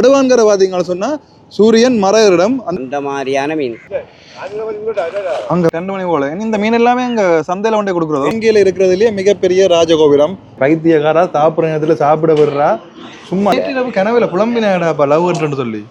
அடுவான்கரை பார்த்தீங்கன்னு சொன்னா சூரியன் மறையிடம் அந்த அந்த மாதிரியான மீன். அங்க ரெண்டு மணி போல இந்த மீன் எல்லாமே அங்க சந்தையில கொண்டே கொடுக்குறோம் இலங்கையில இருக்கிறதுலயே மிகப்பெரிய ராஜகோபுரம். பைத்தியக்காரா சாப்பிடுற நேரத்துல சாப்பிட விடுறா. சும்மா கனவுல புலம்பினாடாப்பா லவ்ன்றன்னு சொல்லி.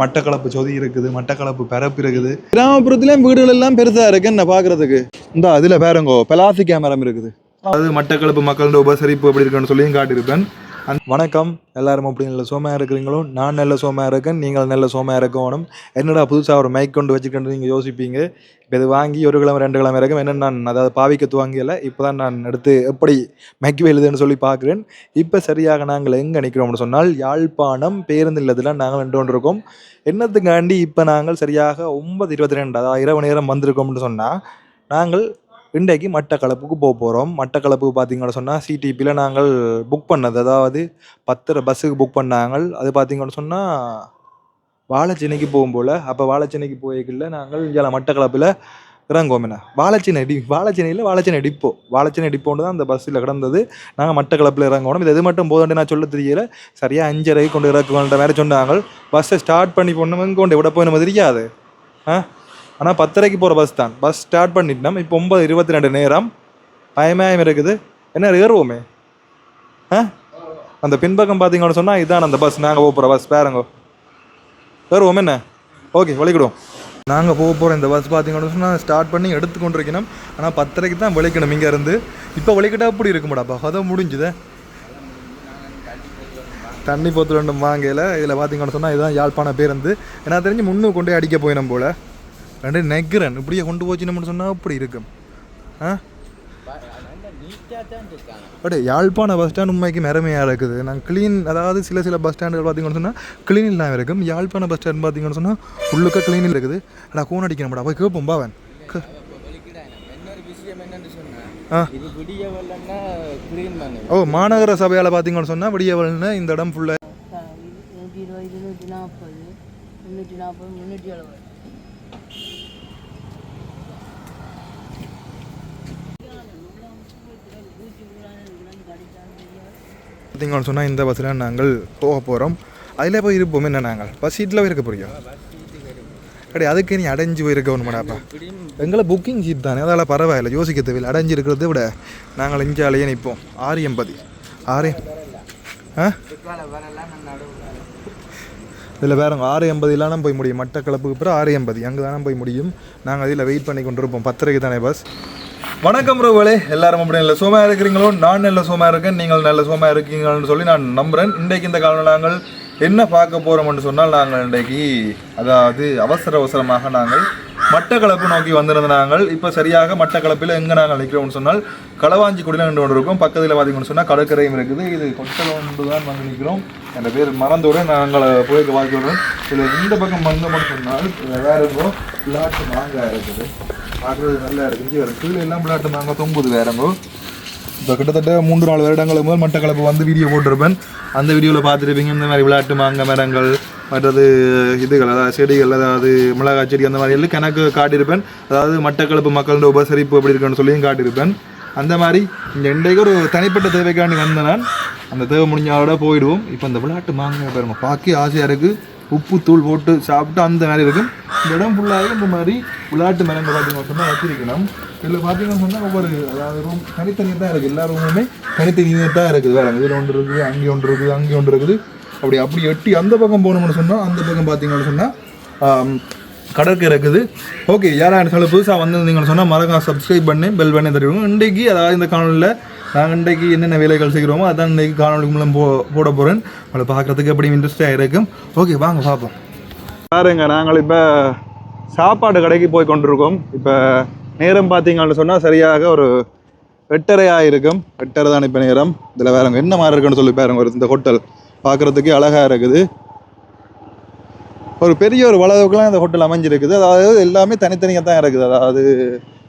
மட்டக்களப்பு சொதி இருக்குது மட்டக்களப்பு பரப்பு இருக்குது. கிராமப்புறத்துலயும் வீடுகள் எல்லாம் பெருசா இருக்கு என்ன பாக்குறதுக்கு? இந்த அதுல பாருங்கோ பெலாசி கேமரம் இருக்குது. அது மட்டக்களப்பு மக்களோட உபசரிப்பு எப்படி இருக்குன்னு சொல்லியும் காட்டியிருப்பேன். அந் வணக்கம். எல்லாரும் அப்படி நல்ல சோமையாக இருக்கிறீங்களோ? நான் நல்ல சோமையாக இருக்கேன். நீங்கள் நல்ல சோமையாக இருக்கணும் என்னடா புதுசாக ஒரு மைக் கொண்டு வச்சுக்கிட்டு நீங்கள் யோசிப்பீங்க? இப்போ இது வாங்கி ஒரு கிழமை ரெண்டு கிழமை இருக்கும் என்ன நான் அதாவது பாவிக்கத்து வாங்கல இப்போ தான் நான் எடுத்து எப்படி மைக் எழுதுன்னு சொல்லி பார்க்குறேன். இப்போ சரியாக நாங்கள் எங்கே நிற்கிறோம்னு சொன்னால் யாழ்ப்பாணம் பேருந்து நிலையத்தில் நாங்கள் நின்று கொண்டிருக்கோம். என்னத்துக்காண்டி இப்போ நாங்கள் சரியாக ஒன்பது இருபத்தி ரெண்டு அதாவது இரவு நேரம் வந்திருக்கோம்னு சொன்னால் நாங்கள் இன்றைக்கு மட்டக்களப்புக்கு போக போகிறோம் மட்டக்களப்புக்கு பார்த்தீங்கன்னு சொன்னால் சிடிபியில் நாங்கள் புக் பண்ணது அதாவது பத்தரை பஸ்ஸுக்கு புக் பண்ணாங்க அது பார்த்தீங்கன்னு சொன்னால் வாழைச்சென்னைக்கு போகும் போல் அப்போ வாழைச்சென்னைக்கு போய்க்கல நாங்கள் இங்கே மட்டக்களப்பில் இறங்குவோம் என்ன அடி டி வாழைச்சேனையில் அடிப்போம் டிப்போ வாழைச்சேனை டிப்போன்னு தான் அந்த பஸ்ஸில் கிடந்தது நாங்கள் மட்டக்களப்பில் இறங்கணும் இது எது மட்டும் போதும் நான் சொல்ல தெரியல சரியாக அஞ்சரைக்கு கொண்டு இறக்குவோன்ற மாதிரி சொன்னாங்க பஸ்ஸை ஸ்டார்ட் பண்ணி போனவங்க கொண்டு விட போய் நம்ம தெரியாது ஆ ஆனால் பத்தரைக்கு போகிற பஸ் தான். பஸ் ஸ்டார்ட் பண்ணிட்டோம் இப்போ ஒம்பது இருபத்தி ரெண்டு நேரம். பயமாயம் இருக்குது. என்ன ஏறுவோமே? ஆ? அந்த பின்பக்கம் பார்த்தீங்கன்னு சொன்னால் இதான் அந்த பஸ் நாங்கள் போக போகிற பஸ் பேருங்க ஏறுவோம் என்ன? ஓகே வலிக்கிடுவோம். நாங்கள் போக போகிற இந்த பஸ் பார்த்தீங்கன்னு சொன்னால் ஸ்டார்ட் பண்ணி எடுத்து கொண்டு இருக்கணும் ஆனால் பத்தரைக்கு தான் வலிக்கணும் இங்கே இருந்து. இப்போ வலிக்கிட்டா அப்படி இருக்குமாடாப்பா அதை முடிஞ்சுதே. தண்ணி போத்து ரெண்டும் வாங்கையில் இதில் பார்த்தீங்கன்னு சொன்னால் இதுதான் யாழ்ப்பாண பேருந்து. எனக்கு தெரிஞ்சு முன்னு கொண்டு அடிக்க போயிடும் போல். ரெண்டு நெக்கிறன் இப்படியே கொண்டு போச்சுன்னு சொன்னால் அப்படி இருக்கும். ஆ? பட் யாழ்ப்பாண பஸ் ஸ்டாண்ட் உண்மைக்கு மெரமையாக இருக்குது. நான் க்ளீன் அதாவது சில சில பஸ் ஸ்டாண்டுகள் பார்த்தீங்கன்னு சொன்னால் க்ளீன் இல்லாமல் இருக்கும். யாழ்ப்பாண பஸ் ஸ்டாண்ட் பார்த்தீங்கன்னு சொன்னால் உள்ளுக்க க்ளீனில் இருக்குது. நான் கோன் அடிக்கணும்டா போய் கேட்போம் பாவன் கிளீன் ஓ மாநகர சபையால் பார்த்தீங்கன்னு சொன்னால் விடியவல்னு இந்த இடம் ஃபுல்லாக பார்த்தீங்கன்னு சொன்னால் இந்த பஸ்ஸில் நாங்கள் போக போகிறோம் அதில் போய் இருப்போம். என்ன நாங்கள்? பஸ் சீட்டில் போய் இருக்க போகிறோம் கிடையாது அதுக்கு நீ அடைஞ்சு போயிருக்க ஒன்றுமாடாப்பா எங்களை புக்கிங் சீட் தானே. அதால் பரவாயில்ல யோசிக்க தேவையில்லை. அடைஞ்சு இருக்கிறத விட நாங்கள் இஞ்சாலேயே நிற்போம். ஆறு எண்பது. ஆறு ஆ? இதில் வேறங்க ஆறு எண்பதுலாம் போய் முடியும். மட்டக்களப்புக்கு அப்புறம் ஆறு எண்பது. அங்கே தானே போய் முடியும். நாங்கள் அதில் வெயிட் பண்ணி கொண்டிருப்போம். பத்தரைக்கு தானே பஸ் வணக்கம் ரோவலே எல்லாரும் அப்படி நல்ல சோமா இருக்கிறீங்களோ? நான் நல்ல சோமா இருக்கேன் நீங்கள் நல்ல சோமா இருக்கீங்கன்னு சொல்லி நான் நம்புறேன். இன்றைக்கு இந்த காலம் நாங்கள் என்ன பார்க்க போகிறோம்னு சொன்னால் நாங்கள் இன்றைக்கு அதாவது அவசர அவசரமாக நாங்கள் மட்டக்களப்பு நோக்கி வந்திருந்த நாங்கள். இப்போ சரியாக மட்டக்களப்பில் எங்கே நாங்கள் நிற்கிறோம்னு சொன்னால் களவாஞ்சிக்குடியில் நின்று கொண்டு இருக்கோம். பக்கத்தில் பார்த்தீங்கன்னு சொன்னால் கடற்கரையும் இருக்குது. இது கொட்டல் தான் வந்து நிற்கிறோம். என்ற பேர் மறந்தோடு நாங்கள் போயிருக்க வாழ்க்கிறோம் இதில் இந்த பக்கம் வந்தோம்னு சொன்னால் வேறு இருக்கும் விளையாட்டு மாங்காய் இருக்குது. பார்க்குறது நல்லா இருக்குது இங்கே கீழே எல்லாம் விளையாட்டு மாங்காய் தொங்குது வேறங்கோ இப்போ கிட்டத்தட்ட மூன்று நாலு வருடங்களுக்கு முதல் மட்டக்களப்பு வந்து வீடியோ போட்டிருப்பேன். அந்த வீடியோவில் பார்த்துருப்பீங்க இந்த மாதிரி விளையாட்டு மாங்காய் மரங்கள் மற்றது இதுகள் அதாவது செடிகள் அதாவது மிளகாய் செடி அந்த மாதிரி எல்லாம் கணக்கு காட்டியிருப்பேன். அதாவது மட்டக்களப்பு மக்களோட உபசரிப்பு எப்படி இருக்குன்னு சொல்லியும் காட்டியிருப்பேன். அந்த மாதிரி இந்த இன்றைக்கு ஒரு தனிப்பட்ட தேவைக்காண்டி வந்த நான் அந்த தேவை முடிஞ்சோட போயிடுவோம். இப்போ இந்த விளையாட்டு மாங்காய் பாருங்க பார்க்க ஆசையாக இருக்குது உப்பு தூள் போட்டு சாப்பிட்டு அந்த மாதிரி இருக்கும். இந்த இடம் ஃபுல்லாகவே இந்த மாதிரி விளையாட்டு மரங்கள் பார்த்தீங்கன்னா சொன்னால் வச்சிருக்கணும். இதில் பார்த்தீங்கன்னா சொன்னால் ஒவ்வொரு அதாவது ரூம் தனித்தனியாக தான் இருக்குது எல்லா ரூமுமே தனித்தனியாக தான் இருக்குது. வேறு இதில் ஒன்று இருக்குது அங்கே ஒன்று இருக்குது அங்கே ஒன்று இருக்குது. அப்படி அப்படி எட்டி அந்த பக்கம் போகணும்னு சொன்னால் அந்த பக்கம் பார்த்தீங்கன்னு சொன்னால் கடற்கரை இருக்குது. ஓகே யாராவது சொல்ல புதுசாக வந்திருந்தீங்கன்னு சொன்னால் மறக்காம சப்ஸ்கிரைப் பண்ணி பெல் பண்ணி தருவோம் இன்றைக்கு அதாவது இந்த காணொலியில் நாங்கள் இன்றைக்கு என்னென்ன வேலைகள் செய்கிறோமோ அதான் இன்றைக்கு காணொலி மூலம் போ போட போகிறேன் உங்களை பார்க்குறதுக்கு எப்படி இன்ட்ரெஸ்டாக இருக்கும். ஓகே வாங்க பார்ப்போம். பாருங்க நாங்கள் இப்போ சாப்பாடு கடைக்கு போய் கொண்டிருக்கோம். இப்போ நேரம் பார்த்தீங்கன்னு சொன்னால் சரியாக ஒரு வெட்டரையாக இருக்கும் வெட்டரை தான் இப்போ நேரம். இதில் வேறங்க என்ன மாதிரி இருக்குன்னு சொல்லி பாருங்க ஒரு இந்த ஹோட்டல். பார்க்குறதுக்கு அழகாக இருக்குது. ஒரு பெரிய ஒரு வளவுக்குலாம் இந்த ஹோட்டல் அமைஞ்சிருக்குது. அதாவது எல்லாமே தனித்தனியாக தான் இருக்குது. அதாவது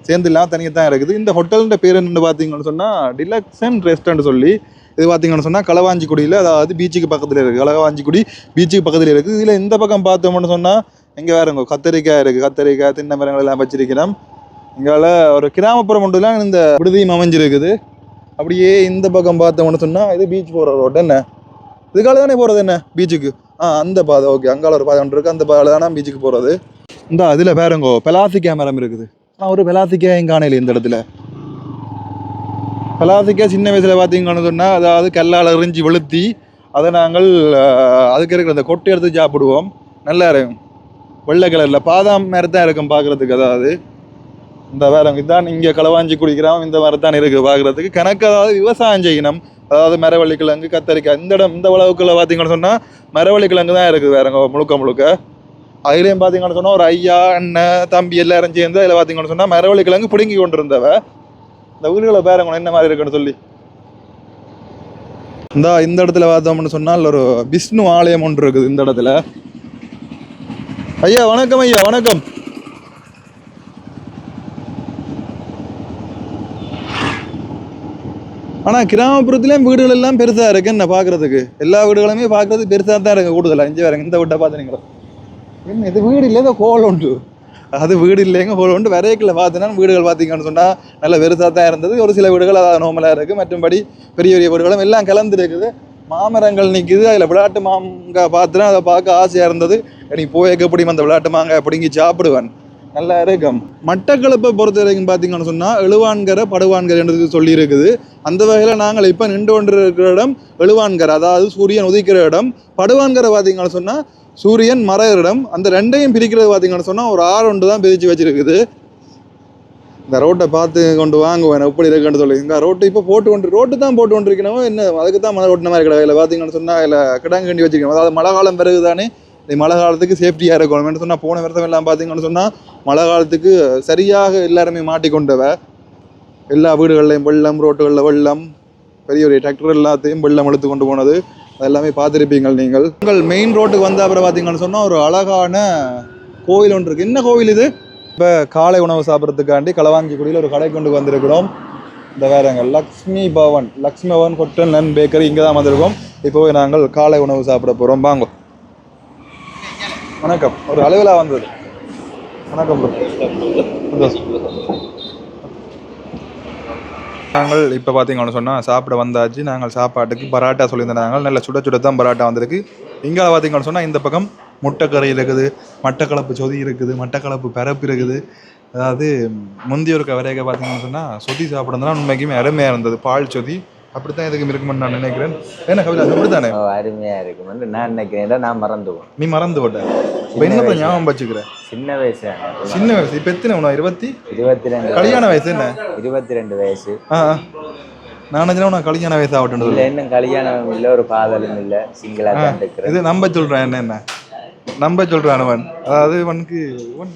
சேர்ந்து இல்லாமல் தனியாக தான் இருக்குது. இந்த ஹோட்டல்ன்ற பேர் என்னென்னு பார்த்தீங்கன்னு சொன்னால் டிலக்ஸன் ரெஸ்டாரண்ட் சொல்லி இது பார்த்தீங்கன்னு சொன்னால் களவாஞ்சிக்குடியில் அதாவது பீச்சுக்கு பக்கத்தில் இருக்குது களவாஞ்சிக்குடி பீச்சுக்கு பக்கத்தில் இருக்குது இதில் இந்த பக்கம் பார்த்தோம்னு சொன்னால் இங்கே வேறுங்க கத்தரிக்காய் இருக்குது கத்தரிக்காய் தின்ன மரங்கள் எல்லாம் வச்சிருக்கிறோம். இங்கால ஒரு கிராமப்புறம் ஒன்றுலாம் இந்த விடுதியும் அமைஞ்சிருக்குது. அப்படியே இந்த பக்கம் பார்த்தோம்னு சொன்னால் இது பீச் போகிற ரோட் என்ன? இதுக்கால தானே போகிறது என்ன? பீச்சுக்கு ஆ அந்த பாதை ஓகே அங்கால ஒரு பாதை ஒன்று இருக்குது அந்த பாதையில் தானே பீச்சுக்கு போகிறது இந்த அதில் பாருங்கோ பெலாசி கேமரம் இருக்குது. ஆனால் ஒரு பெலாசிக்கா எங்க காணையில் இந்த இடத்துல. பெலாத்திக்கா சின்ன வயசில் பார்த்தீங்கன்னு சொன்னால் அதாவது கல்லால் எறிஞ்சு வெளுத்தி அதை நாங்கள் அதுக்கு இருக்கிற அந்த கொட்டை எடுத்து சாப்பிடுவோம். நல்லா இருக்கும். வெள்ளை கலரில். பாதாம் மாதிரி தான் இருக்கும் பார்க்குறதுக்கு அதாவது. இந்த வேற இதுதான் இங்கே களவாஞ்சி குடிக்கிறோம் இந்த மாதிரி தான் இருக்குது பார்க்குறதுக்கு. கணக்கு அதாவது விவசாயம் செய்யணும். அதாவது மரவள்ளி கிழங்கு கத்தரிக்காய் இந்த இடம் இந்த அளவுக்குள்ள பார்த்தீங்கன்னு சொன்னால் மரவள்ளி கிழங்கு தான் இருக்குது வேறங்க முழுக்க முழுக்க. அதுலேயும் பார்த்தீங்கன்னு சொன்னால் ஒரு ஐயா அண்ணன் தம்பி எல்லாரும் சேர்ந்து அதில் பார்த்தீங்கன்னு சொன்னால் மரவள்ளி கிழங்கு பிடுங்கி கொண்டு இருந்தவ. இந்த வீடுகளை பேரங்கணும் என்ன மாதிரி இருக்குன்னு சொல்லி. இந்த இந்த இடத்துல பார்த்தோம்னு சொன்னால் ஒரு விஷ்ணு ஆலயம் ஒன்று இருக்குது இந்த இடத்துல. ஐயா வணக்கம் ஐயா வணக்கம். ஆனால் கிராமப்புறத்துலேயும் வீடுகள் எல்லாம் பெருசாக இருக்கு என்ன பார்க்குறதுக்கு எல்லா வீடுகளுமே பார்க்குறது பெருசாக தான் இருக்குது கூடுதலாக இஞ்சி வேற இந்த வீட்டை பார்த்துனீங்களா என்ன இது வீடு இல்லை ஏதோ கோல் உண்டு. அது வீடு இல்லைங்க கோல் உண்டு. வரைக்கில் பார்த்தீங்கன்னா வீடுகள் பார்த்தீங்கன்னு சொன்னால் நல்ல பெருசாக தான் இருந்தது. ஒரு சில வீடுகள் அதாவது நோமலாக இருக்குது மற்றும்படி பெரிய பெரிய வீடுகளும் எல்லாம் கலந்துருக்குது. மாமரங்கள் நிற்குது அதில் விளையாட்டு மாங்காய் பார்த்துனா அதை பார்க்க ஆசையாக இருந்தது. நீ போய் எப்படி அந்த விளையாட்டு மாங்காய் பிடுங்கி சாப்பிடுவேன். நல்லா இருக்கும் மட்டக்களப்பை பொறுத்த வரைக்கும் பார்த்தீங்கன்னு சொன்னால் எழுவான்கரை படுவான்கரை என்று சொல்லி இருக்குது அந்த வகையில் நாங்கள் இப்போ நின்று கொண்டு இருக்கிற இடம் எழுவான்கரை அதாவது சூரியன் உதிக்கிற இடம். படுவான்கரை பார்த்தீங்கன்னு சொன்னால் சூரியன் மர இடம். அந்த ரெண்டையும் பிரிக்கிறது பார்த்தீங்கன்னு சொன்னால் ஒரு ஆறு ஒன்று தான் பிரித்து வச்சிருக்குது. இந்த ரோட்டை பார்த்து கொண்டு வாங்குவேன் எப்படி இருக்குன்னு சொல்லி. இந்த ரோட்டு இப்போ போட்டு கொண்டு ரோட்டு தான் போட்டு கொண்டு இருக்கணும் என்ன அதுக்கு தான் மழை ஓட்டின மாதிரி கிடையாது பார்த்தீங்கன்னு சொன்னால் இல்லை கிடங்கு கண்டி அதாவது மழை காலம் பிறகு தானே இந்த மழை காலத்துக்கு சேஃப்டியாக இருக்கணும். சொன்னால் போன விரதம் எல்லாம் பார்த்தீங்கன்னு சொன்னால் மழை காலத்துக்கு சரியாக எல்லாருமே மாட்டிக்கொண்டவ எல்லா வீடுகள்லையும் வெள்ளம் ரோட்டுகளில் வெள்ளம் பெரிய பெரிய டிராக்டர் எல்லாத்தையும் வெள்ளம் எடுத்து கொண்டு போனது. அது எல்லாமே பார்த்துருப்பீங்கள் நீங்கள். உங்கள் மெயின் ரோட்டுக்கு வந்த அப்புறம் பார்த்தீங்கன்னு சொன்னால் ஒரு அழகான கோவில் ஒன்று இருக்குது என்ன கோவில் இது? இப்போ காலை உணவு சாப்பிட்றதுக்காண்டி களவாஞ்சிக்குடியில் ஒரு கடை கொண்டு வந்திருக்கிறோம். இந்த வேறங்க லக்ஷ்மி பவன் லக்ஷ்மி பவன் ஹோட்டல் நன் பேக்கரி இங்கே தான் வந்திருக்கோம். இப்போ நாங்கள் காலை உணவு சாப்பிட போகிறோம் வாங்க. வணக்கம். ஒரு அலுவலா வந்தது. வணக்கம் நாங்கள் இப்போ பார்த்தீங்கன்னு சொன்னால் சாப்பிட வந்தாச்சு. நாங்கள் சாப்பாட்டுக்கு பராட்டா சொல்லியிருந்தாங்க. நல்ல சுட சுட தான் பராட்டா வந்திருக்கு. இங்கே பார்த்தீங்கன்னு சொன்னால் இந்த பக்கம் முட்டைக்கறி இருக்குது மட்டக்களப்பு சொதி இருக்குது மட்டக்களப்பு பரப்பு இருக்குது. அதாவது முந்தியோருக்க வரைக்க பார்த்தீங்கன்னு சொன்னால் சொதி சாப்பிட்றதுனா உண்மைக்குமே அருமையாக இருந்தது. பால் சொதி அப்படித்தான் இதுக்கு இருக்குமென்னு நான் நினைக்கிறேன். என்ன கவிதா அப்படித்தானே? அருமையா இருக்கும் வந்து நான் நினைக்கிறேன். நான் மறந்துவோம் நீ மறந்து விட்ட இப்போ என்ன ஞாபகம் வச்சுக்கிற? சின்ன வயசு சின்ன வயசு. இப்போ எத்தனை உனக்கு? இருபத்தி? இருபத்தி ரெண்டு கல்யாண வயசு. என்ன? இருபத்தி ரெண்டு வயசு. ஆ. நான் நினைச்சேன் உனக்கு கல்யாண வயசு ஆகட்டும் இல்ல இன்னும் கல்யாணம் இல்ல. ஒரு காதலும் இல்ல. சிங்கிளா தான் இருக்கிறேன். இது நம்ப சொல்றேன் என்ன என்ன. நம்ப சொல்றான் அவன். அதாவது அவனுக்கு இவன்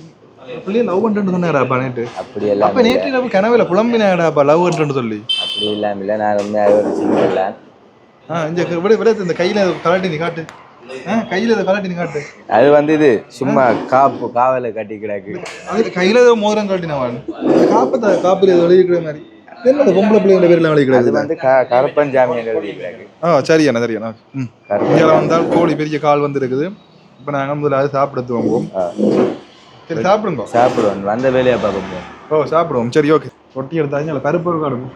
பிள்ளைய லவ் பண்ணுறேன்னு சொன்னாராப்பா நேற்று அப்படி எல்லாம் அப்ப நேற்று இரவு கனவுல புலம்பினாடாப்பா லவ் பண்ணுறேன்னு சொல்லி. அப்படி இல்லாம இல்ல. நான் உண்மையாக ஒரு சிங்கிள் தான் ஆ இந்த விட விட இந்த கையில கலாட்டி நீ காட்டு. கையில இதை கலாட்டி நீ காட்டு. அது வந்து இது சும்மா காப்பு காவலை கட்டி கிடக்கு. அது கையில ஏதோ மோதிரம் இந்த காப்பத்தை காப்பில் இதை வெளியிக்கிற மாதிரி. என்னோட பொம்பளை பிள்ளைங்க பேர்ல அது வெளியிக்கிறது வந்து க- கருப்பன் ஜாமியன் எழுதி கிடக்கு. ஆ சரியாண்ணா சரியாண்ணா ம். வந்தால் கோழி பெரிய கால் வந்துருக்குது. இப்போ நாங்கள் முதலாவது சாப்பிட துவங்குவோம். சரி சாப்பிடுங்க. சாப்பிடுவோம். வந்த வேலையை பார்ப்போம் ஓ சாப்பிடுவோம். சரி ஓகே ரொட்டி எடுத்தாச்சு அதில் பருப்பு இருக்கும் அடுக்கும்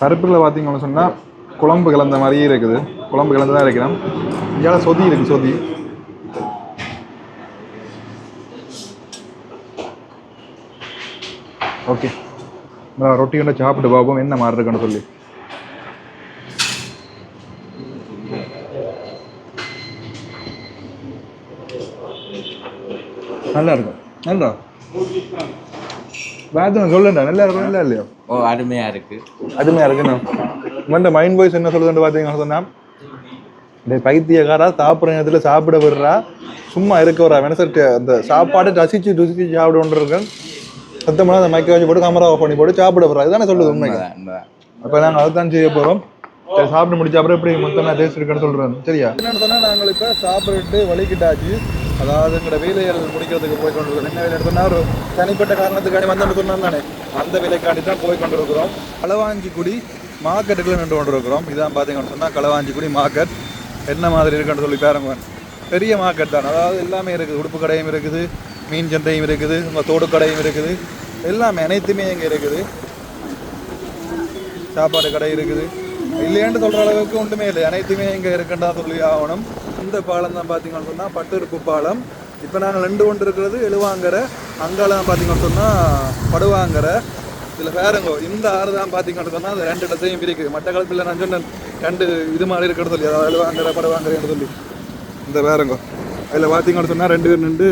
பருப்புகளை பார்த்தீங்கன்னு சொன்னால் குழம்பு கலந்த மாதிரியே இருக்குது. குழம்பு கலந்து தான் இருக்கிறோம் இங்கே சொதி இருக்குது சொதி. ஓகே ரொட்டி கொண்டு சாப்பிட்டு பார்ப்போம். என்ன மாதிரி இருக்குன்னு சொல்லி. நல்லா இருக்கும் நல்லா. வேதனை சொல்லுண்டா நல்லா இருக்கும் இல்லை இல்லையா ஓ அருமையா இருக்கு அருமையாக இருக்குண்ணா இந்த மைண்ட் வாய்ஸ் என்ன சொல்லுதுன்னு பார்த்தீங்கன்னு சொன்னா இந்த பைத்தியக்காரா சாப்பிட்ற நேரத்தில் சாப்பிட விடுறா. சும்மா இருக்க வரா மெனசட்டு அந்த சாப்பாடு ரசிச்சு ருசிச்சு சாப்பிட இருக்கேன் சத்தமாக அந்த மைக்கை வச்சு போட்டு கேமரா ஆஃப் பண்ணி போட்டு சாப்பிட விடுறா. இதுதானே சொல்லுது உண்மைக்கு. அப்போ நாங்கள் அதுதான் செய்ய போகிறோம் சாப்பிட்டு முடிச்ச அப்புறம் எப்படி மொத்தமாக டேஸ்ட் இருக்குன்னு சொல்கிறேன் சரியா? என்னென்னு சொன்னால் நாங்கள் இப்போ சாப்பிட்டு வலிக்கிட்டாச்சு. அதாவது எங்களோட வேலைகள் முடிக்கிறதுக்கு போய் கொண்டிருக்கிறோம் என்ன வேலை எடுத்தோம்னா ஒரு தனிப்பட்ட காரணத்துக்காண்டி வந்தோம்னு சொன்னோம் தானே. அந்த வேலைக்காண்டி தான் போய் கொண்டிருக்கிறோம் களவாஞ்சிக்குடி மார்க்கெட்டுக்குள்ள நின்று கொண்டு இருக்கிறோம் இதான் பார்த்தீங்கன்னு சொன்னால் களவாஞ்சிக்குடி மார்க்கெட். என்ன மாதிரி இருக்குன்னு சொல்லி பாருங்க பெரிய மார்க்கெட் தான். அதாவது எல்லாமே இருக்குது. உடுப்பு கடையும் இருக்குது. மீன் சந்தையும் இருக்குது. உங்கள் தோடு கடையும் இருக்குது. எல்லாமே அனைத்துமே இங்கே இருக்குது. சாப்பாடு கடை இருக்குது. இல்லையான்னு சொல்கிற அளவுக்கு ஒன்றுமே இல்லை. அனைத்துமே இங்கே இருக்கண்டா சொல்லி ஆகணும். இந்த பாலம் தான் பார்த்தீங்கன்னு சொன்னால் பட்டிருப்பு பாலம். இப்போ நாங்கள் ரெண்டு கொண்டு இருக்கிறது எழுவாங்கரை. அங்காலாம் பார்த்தீங்கன்னு சொன்னால் படுவாங்கரை. இதில் வேறங்கோ இந்த ஆறு தான் பார்த்தீங்கன்னு சொன்னால் அந்த ரெண்டு இடத்தையும் பிரிக்குது மற்ற காலத்தில் நான் சொன்னேன் ரெண்டு இது மாதிரி இருக்கிறது சொல்லி அதாவது எழுவாங்கரை படுவாங்கரைன்னு சொல்லி. இந்த வேறங்கோ அதில் பார்த்தீங்கன்னு சொன்னால் ரெண்டு பேர் நின்று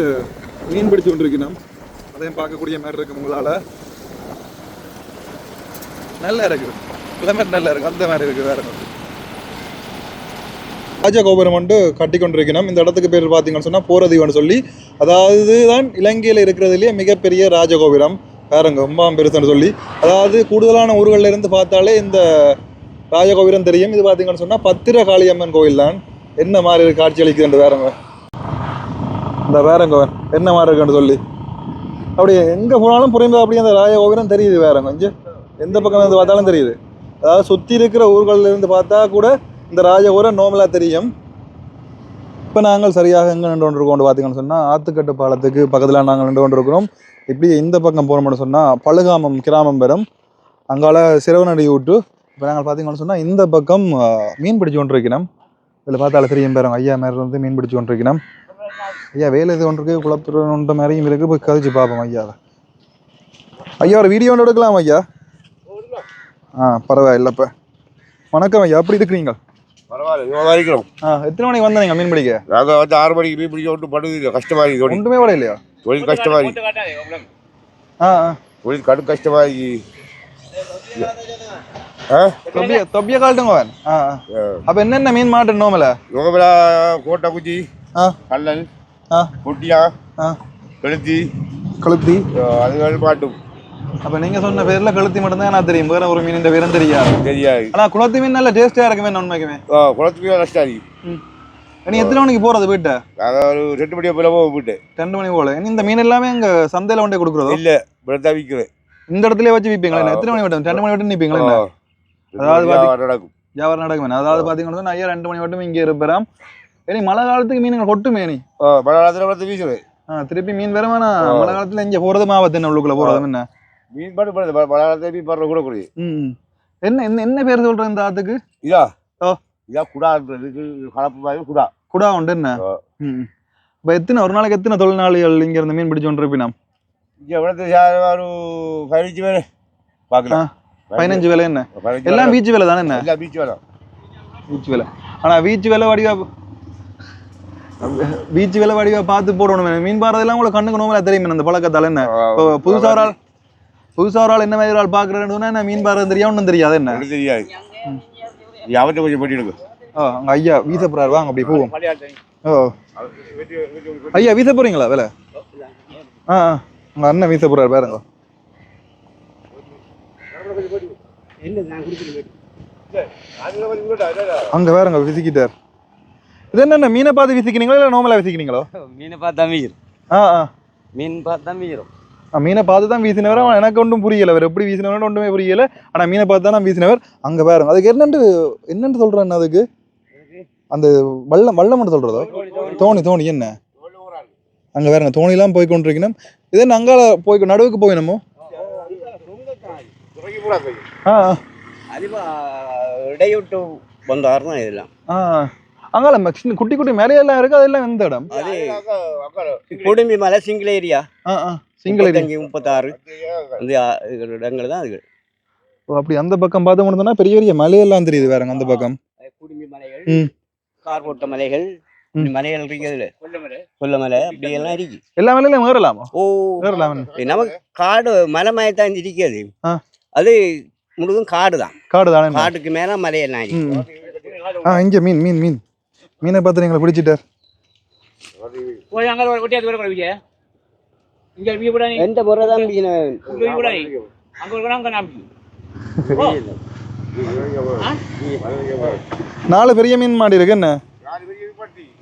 மீன் பிடிச்சு கொண்டு இருக்கணும் அதையும் பார்க்கக்கூடிய மாதிரி இருக்குது உங்களால். நல்லா இருக்குது கிளைமேட் நல்லா இருக்குது அந்த மாதிரி இருக்குது வேறங்கோ ராஜ ராஜகோபுரம் வந்து கட்டி கொண்டிருக்கணும் இந்த இடத்துக்கு பேர் பார்த்தீங்கன்னு சொன்னால் போரதீவன் சொல்லி. அதாவது தான் இலங்கையில் இருக்கிறதுலேயே மிகப்பெரிய ராஜகோபுரம் வேறங்க ரொம்ப பெருசுன்னு சொல்லி. அதாவது கூடுதலான ஊர்களில் இருந்து பார்த்தாலே இந்த ராஜகோபுரம் தெரியும். இது பார்த்தீங்கன்னு சொன்னால் பத்திர காளியம்மன் கோவில் தான் என்ன மாதிரி இருக்கு காட்சி அளிக்குதுன்ற வேறங்க இந்த வேறங்க என்ன மாதிரி இருக்குன்னு சொல்லி. அப்படி எங்கே போனாலும் புரியும்போது அப்படியே அந்த ராஜகோபுரம் தெரியுது வேறங்க கொஞ்சம் எந்த பக்கம் இருந்து பார்த்தாலும் தெரியுது. அதாவது சுற்றி இருக்கிற ஊர்களில் இருந்து பார்த்தா கூட இந்த ராஜகோபுரம் நோமலாக தெரியும். இப்போ நாங்கள் சரியாக எங்கே நின்று கொண்டிருக்கோம் பார்த்தீங்கன்னு சொன்னால் ஆத்துக்கட்டு பாலத்துக்கு பக்கத்தில் நாங்கள் நின்று கொண்டிருக்கிறோம். இப்படி இந்த பக்கம் போனோம்னு சொன்னால் பழுகாமம் கிராமம் பெறும். அங்கால சிறுவனடி விட்டு இப்போ நாங்கள் பார்த்தீங்கன்னு சொன்னால் இந்த பக்கம் மீன் பிடிச்சு கொண்டிருக்கிறோம். இதில் பார்த்தாலும் தெரியும் பேரும் ஐயா மேலே இருந்து மீன் பிடிச்சு கொண்டிருக்கிறோம். ஐயா வேலை இது ஒன்று இருக்குது குளத்துற மாதிரியும் இருக்குது போய் கதைச்சு பார்ப்போம் ஐயாவை. ஐயா ஒரு வீடியோ ஒன்று எடுக்கலாம் ஐயா? ஆ பரவாயில்லப்ப வணக்கம் ஐயா எப்படி இருக்கிறீங்க? பரவாயில்ல இவன் வரைக்கும் எத்தனை மணிக்கு வந்தீங்க மீன் பிடிக்க? நாங்கள் வந்து ஆறு மணிக்கு மீன் பிடிக்க விட்டு படுது கஷ்டமா இருக்கு தொழில். ஒன்றுமே கூட இல்லையா தொழில் கஷ்டமா இருக்கு. ஆ தொழில் கடும் கஷ்டமா இருக்கு. தொப்பிய அவன். ஆ. அப்ப என்னென்ன மீன் மாட்டணும்ல யோகபிலா கோட்டை குச்சி ஆ. கல்லல் ஆ. குட்டியா ஆ. கெளுத்தி கழுத்தி அதுகள் மாட்டும். அப்ப நீங்க சொன்ன பேர்ல கழுத்தி மட்டும்தான் நான் தெரியும். வேற ஒரு மீன் பேரும் தெரியாது. தெரியாது. ஆனா குளத்தி மீன் நல்ல டேஸ்டா இருக்குமே உண்மைக்குமே ஆ குளத்துக்கு கஷ்டம் இருக்கு. நீ எத்தனை மணிக்கு போறது வீட்டை? ஒரு ரெண்டு மணி போல போக விட்டு. ரெண்டு மணி போல. இந்த மீன் எல்லாமே அங்க சந்தையில கொண்டே கொடுக்குறதோ? இல்லை இப்படி விற்கிறேன். இந்த இடத்துல வச்சு விப்பீங்களா என்ன? எத்தனை மணி மட்டும்? ரெண்டு மணி மட்டும் நிப்பீங்களா என்ன? அதாவது நடக்கும். வியாபாரம் நடக்குமே. அதாவது பாத்தீங்கன்னா ஐயா ரெண்டு மணி மட்டும் இங்க இருப்பேன் இனி மழை காலத்துக்கு மீனுங்க கொட்டுமே நீ மழை காலத்தில் வீசுவேன் திருப்பி மீன் வேற வேணா மழை காலத்துல இங்க போறது மாவத்து என்ன உள்ளுக்குள்ள போறது என்ன? மீன் பாட்டு படுது காலத்தில் மீன் பாடுற கூட கூடிய என்ன என்ன என்ன பேர் சொல்ற இந்த ஆத்துக்கு இதா ஓ. இதா குடான்றதுக்கு கலப்பு மாதிரி குடா குடா உண்டு என்ன இப்போ எத்தனை ஒரு நாளைக்கு எத்தனை தொழிலாளிகள் இங்க இருந்து மீன் பிடிச்சு கொண்டு இருப்பினா இங்கே ஒரு பதினஞ்சு பேர் பார்க்கலாம் பதினஞ்சு விலை என்ன எல்லாம் வேலை. பீச் விலை தானே என்ன எல்லாம் பீச் வேலை பீச் விலை ஆனா பீச் விலை வடிவா பீச் விலை வடிவா பார்த்து போடணும் மீன் பாடுறதெல்லாம் உங்களுக்கு கண்ணுக்கு நோமலா தெரியும் அந்த பழக்கத்தால என்ன இப்போ புதுசா ஒரு ஆள் புதுசா ஒரு ஆள் என்ன மாதிரி ஒரு ஆள் பாக்குறேன்னு சொன்னா என்ன மீன் பாடுறது தெரியும் ஒன்றும் தெரியாது என்ன? தெரியாது. அவர்கிட்ட கொஞ்சம் போட்டி எடுக்கும் ஓ அங்க ஐயா வீச போறாரு. வாங்க அப்படி போவோம். ஓ. ஐயா வீச போறீங்களா? வேலை? ஆ ஆ. உங்க அண்ணன் வீச போறாரு பாருங்க. அங்க வேறங்க விசிக்கிட்டார். இது என்னென்ன மீனை பார்த்து விசிக்கிறீங்களா இல்லை நார்மலாக விசிக்கிறீங்களோ? மீனை பார்த்தா மீறும் ஆ ஆ. மீன் பார்த்தா ஆ, மீனை பார்த்து தான் வீசினவர். அவன் எனக்கு ஒன்றும் புரியல. அவர் எப்படி வீசினவர் ஒன்றுமே புரியல. ஆனா மீனை பார்த்து தான் நான் வீசினவர். அங்க பாருங்க. அதுக்கு என்னண்டு என்னன்னு சொல்றேன் அதுக்கு? அந்த வல்லம் வல்லம் மட்டும் சொல்றதோ? தோணி தோணி என்ன? அங்க பாருங்க. தோணிலாம் போய் கொண்டிருக்கணும். இது அங்கால போய் நடுவுக்கு போயினமோ ஆ. இடையூட்டு வந்தாருன்னா இதெல்லாம். ஆ. அங்கால குட்டி குட்டி மேலையெல்லாம் இருக்கு. அதெல்லாம் எந்த இடம்? Kudumbi Malai single area. ஆ ஆ. சிங்கிள் முப்பத்தஞ்சு முப்பத்தாறு. இது இடங்கள் தான் அது ஓ, அப்படி அந்த பக்கம் பார்த்து முடிந்தோம்னா பெரிய பெரிய மலையெல்லாம் தெரியுது வேறங்க அந்த பக்கம். குடும்பி மலைகள். கார்போட்ட மலைகள். இந்த மலைகள் இருக்குதுல கொல்ல மலை அப்படி எல்லாம் இருக்கு. எல்லா மலையிலும் ஏறலாமா ஓ. ஏறலாம் நமக்கு காடு மலை மயத்தான் இருக்குது ஆ. அது முழுதும் காடு தான். காடு தானே காட்டுக்கு மேல மலையெல்லாம். ஆ இங்க மீன் மீன் மீன். மீனை பார்த்து நீங்களை பிடிச்சிட்டார் போய் அங்கே ஒரு ஒட்டியாத்து வர விஜய இங்கே வீ கூட நீ எந்த முறை தான் இங்கே வீ கூட நீ அங்கே ஒரு அங்கே நான் நாலு பெரிய மீன் மாடி இருக்கு என்ன?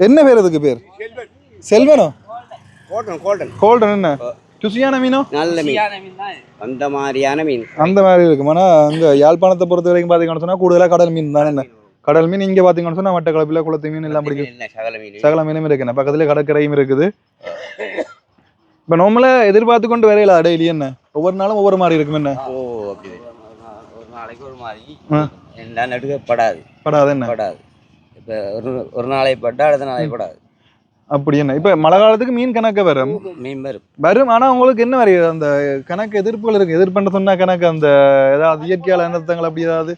என்ன பேர் அதுக்கு பேர்? செல்வனோ? கோல்டன் கோல்டன் கோல்டன் என்ன? ருசியான மீனோ? நல்ல மீன். மீன் தான் அந்த மாதிரியான மீன். அந்த மாதிரி இருக்கும்? ஆனா அங்க யாழ்ப்பாணத்தை பொறுத்த வரைக்கும் பாத்தீங்கன்னு சொன்னா கூடுதலா கடல் மீன் தானே என்ன? கடல் மீன் இங்க பாத்தீங்கன்னு சொன்னா மட்டக்களப்பில் குளத்து மீன் எல்லாம் பிடிக்கும். சகல மீன். சகல மீனும் இருக்கு என்ன? பக்கத்துல கடற்கரையும் இருக்குது. இப்ப நார்மலா எதிர்பார்த்து கொண்டு வரையில டெய்லி என்ன? ஒவ்வொரு நாளும் ஒவ்வொரு மாதிரி இருக்கும் என்ன? ஓ அப்படி ஒரு நாளைக்கு ஒரு மாதிரி. என்ன நடுக்கப்படாது. படாது என்ன? படாது. இப்போ ஒரு ஒரு நாளை பட்டா அடுத்த நாளை படாது. அப்படி என்ன? இப்ப மழை காலத்துக்கு மீன் கணக்கு வரும். மீன் வரும். வரும் ஆனா உங்களுக்கு என்ன வரையும் அந்த கணக்கு எதிர்ப்புகள் இருக்கு. எதிர்ப்புன்னு சொன்னா கணக்கு அந்த ஏதாவது இயற்கையால அனர்த்தங்கள் அப்படி ஏதாவது?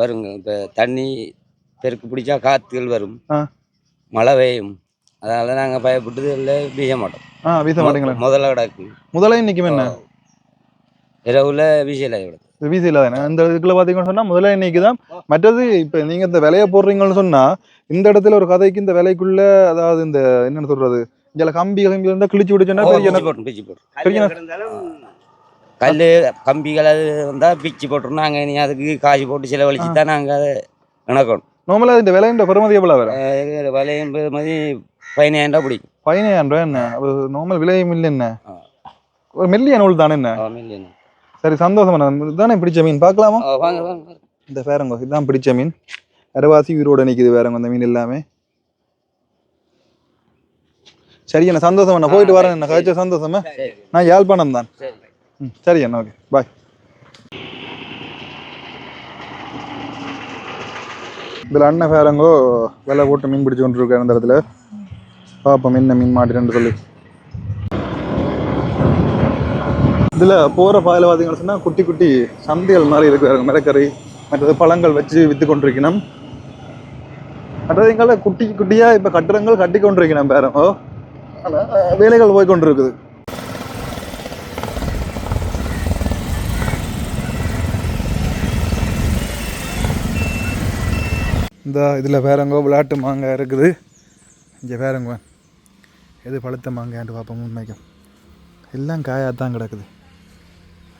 வருங்க. இப்போ தண்ணி பெருக்கு பிடிச்சா காற்றுகள் வரும். மழை பெய்யும். அதனால நாங்கள் பயப்பட்டு இல்லை வீச மாட்டோம். ஆ வீச மாட்டீங்களா? முதல்ல கிடக்கு. முதலையும் நிற்கும் என்ன? இரவுல வீசல வீசி இல்லாதானே இந்த இதுக்குள்ள பாத்தீங்கன்னு சொன்னா முதல்ல இன்னைக்கு தான் மற்றது இப்ப நீங்க இந்த விலைய போடுறீங்கன்னு சொன்னா இந்த இடத்துல ஒரு கதைக்கு இந்த விலைக்குள்ள அதாவது இந்த என்னன்னு சொல்றது? இங்க கம்பி கம்பி இருந்தா கிழிச்சு விடுச்சுன்னா பெரிய கல் கம்பிகள் அது வந்தால் பிச்சு போட்டுரும். நாங்கள் இனி அதுக்கு காசு போட்டு செலவழிச்சு தான் நாங்கள் அதை இணக்கணும். நார்மலா இந்த விலைன்ற பெருமதி எவ்வளவு வரும் வலையும் மாதிரி பதினாயிரம் ரூபா பிடிக்கும். பதினாயிரம் ரூபாய் என்ன? நார்மல் விலையும் இல்லை என்ன. ஒரு மெல்லிய நூல் தானே என்ன. சரி சந்தோஷம் தானே பிடிச்ச மீன்? பார்க்கலாமா. இந்த பேரங்க இதுதான் பிடிச்ச மீன். அரைவாசி உயிரோட நிக்குது வேறங்க அந்த மீன் எல்லாமே. சரி என்ன சந்தோஷம் அண்ணா. போயிட்டு வரேன் என்ன கழிச்ச சந்தோஷமா? நான் யாழ்ப்பாணம் தான். ம் சரி அண்ணா ஓகே. பாய். இதில் அண்ணன் பேரங்கோ விலை போட்டு மீன் பிடிச்சு கொண்டு இருக்காரு இந்த இடத்துல. பார்ப்போம் என்ன மீன் மாட்டின்னு சொல்லி. இதில் போகிற பாதையில் பார்த்தீங்கன்னு சொன்னால் குட்டி குட்டி சந்தைகள் மாதிரி இருக்கு மிளக்கறி மற்றது பழங்கள் வச்சு விற்று கொண்டிருக்கணும். மற்றது எங்களை குட்டி குட்டியாக இப்போ கட்டிடங்கள் கட்டி கொண்டிருக்கணும் பேரங்கோ ஆனால் வேலைகள் போய் கொண்டிருக்குது. இந்த இதில் வேறங்கோ விளையாட்டு மாங்காய் இருக்குது. இங்கே வேறங்க எது பழுத்த மாங்காண்டு பார்ப்போம் உண்மைக்கும். எல்லாம் காயாக தான் கிடக்குது.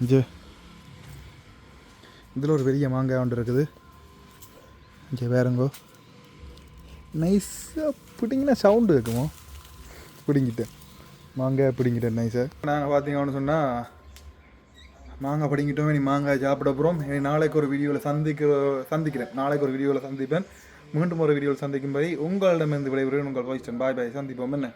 இங்கே இதில் ஒரு பெரிய மாங்காய் ஒன்று இருக்குது. இங்கே வேறங்கோ. நைஸாக பிடிங்கினா சவுண்டு இருக்குமோ பிடிங்கிட்டேன் மாங்காய் பிடிங்கிட்டேன் நைஸாக நாங்கள் பார்த்தீங்கன்னு சொன்னால் மாங்காய் பிடிங்கிட்டோம் இனி மாங்காய் சாப்பிட போகிறோம் இனி நாளைக்கு ஒரு வீடியோவில் சந்திக்க சந்திக்கிறேன். நாளைக்கு ஒரு வீடியோவில் சந்திப்பேன். மீண்டும் ஒரு வீடியோவில் சந்திக்கும் படி உங்களிடமிருந்து விடைபெறுகிறேன். உங்கள் வாய்ஸ் பாய் பாய் சந்திப்போம். என்ன?